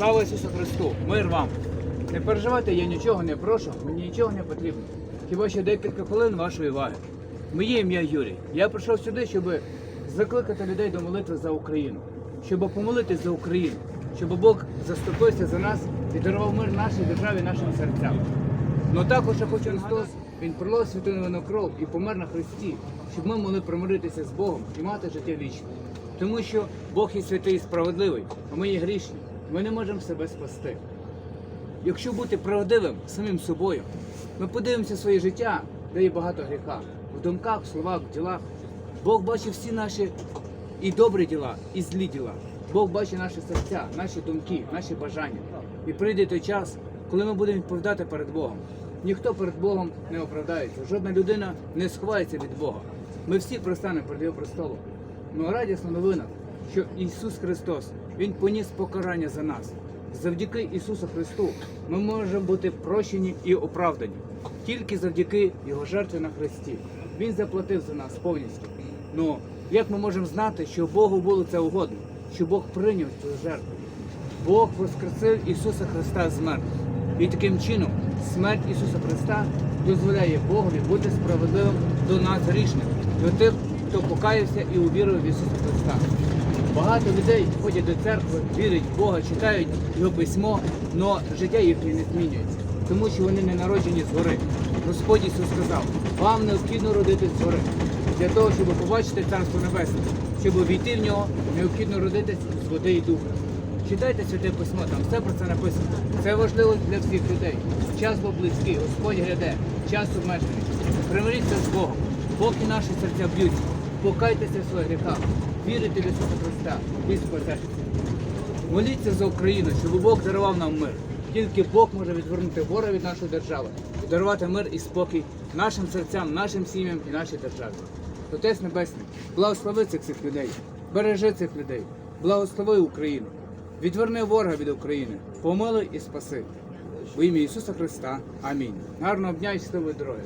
Слава Ісусу Христу! Мир вам! Не переживайте, я нічого не прошу, мені нічого не потрібно. Хіба що декілька хвилин вашої уваги. Моє ім'я Юрій. Я прийшов сюди, щоб закликати людей до молитви за Україну, щоб помолитись за Україну, щоб Бог заступився за нас і дарував мир нашій державі, нашим серцям. Ну також я хочу Христос, Він пролив святу невинну кров і помер на Христі, щоб ми могли примиритися з Богом і мати життя вічне. Тому що Бог є святий і справедливий, а ми є грішні. Ми не можемо себе спасти. Якщо бути правдивим самим собою, ми подивимося своє життя, де є багато гріха. В думках, в словах, в ділах. Бог бачить всі наші і добрі діла, і злі діла. Бог бачить наші серця, наші думки, наші бажання. І прийде той час, коли ми будемо відповідати перед Богом. Ніхто перед Богом не оправдається, жодна людина не сховається від Бога. Ми всі пристанемо перед Його престолом. Ну радісна новина, що Ісус Христос Він поніс покарання за нас. Завдяки Ісусу Христу ми можемо бути прощені і оправдані тільки завдяки Його жертві на Христі. Він заплатив за нас повністю. Ну як ми можемо знати, що Богу було це угодно, що Бог прийняв цю жертву? Бог воскресив Ісуса Христа з мертвих. І таким чином смерть Ісуса Христа дозволяє Богові бути справедливим до нас грішних, до тих, хто покаявся і увірив в Ісуса Христа. Багато людей ходять до церкви, вірять в Бога, читають його письмо, але життя їхнє не змінюється, тому що вони не народжені згори. Господь Ісус сказав, вам необхідно родитись згори. Для того, щоб побачити Царство Небесне, щоб увійти в нього, необхідно родитись з води і духа. Читайте святе письмо, там все про це написано. Це важливо для всіх людей. Час був близький, Господь гляде, час обмежений. Примиріться з Богом, поки наші серця б'ються, покайтеся в своїх гріхах, вірите в Ісуса Христа спасетеся. Моліться за Україну, щоб Бог дарував нам мир. Тільки Бог може відвернути ворога від нашої держави і дарувати мир і спокій нашим серцям, нашим сім'ям і нашій державі. Отець Небесний, благослови цих людей, бережи цих людей, благослови Україну, відверни ворога від України, помилуй і спаси. В ім'я Ісуса Христа. Амінь. Гарного дня і щасливої дороги.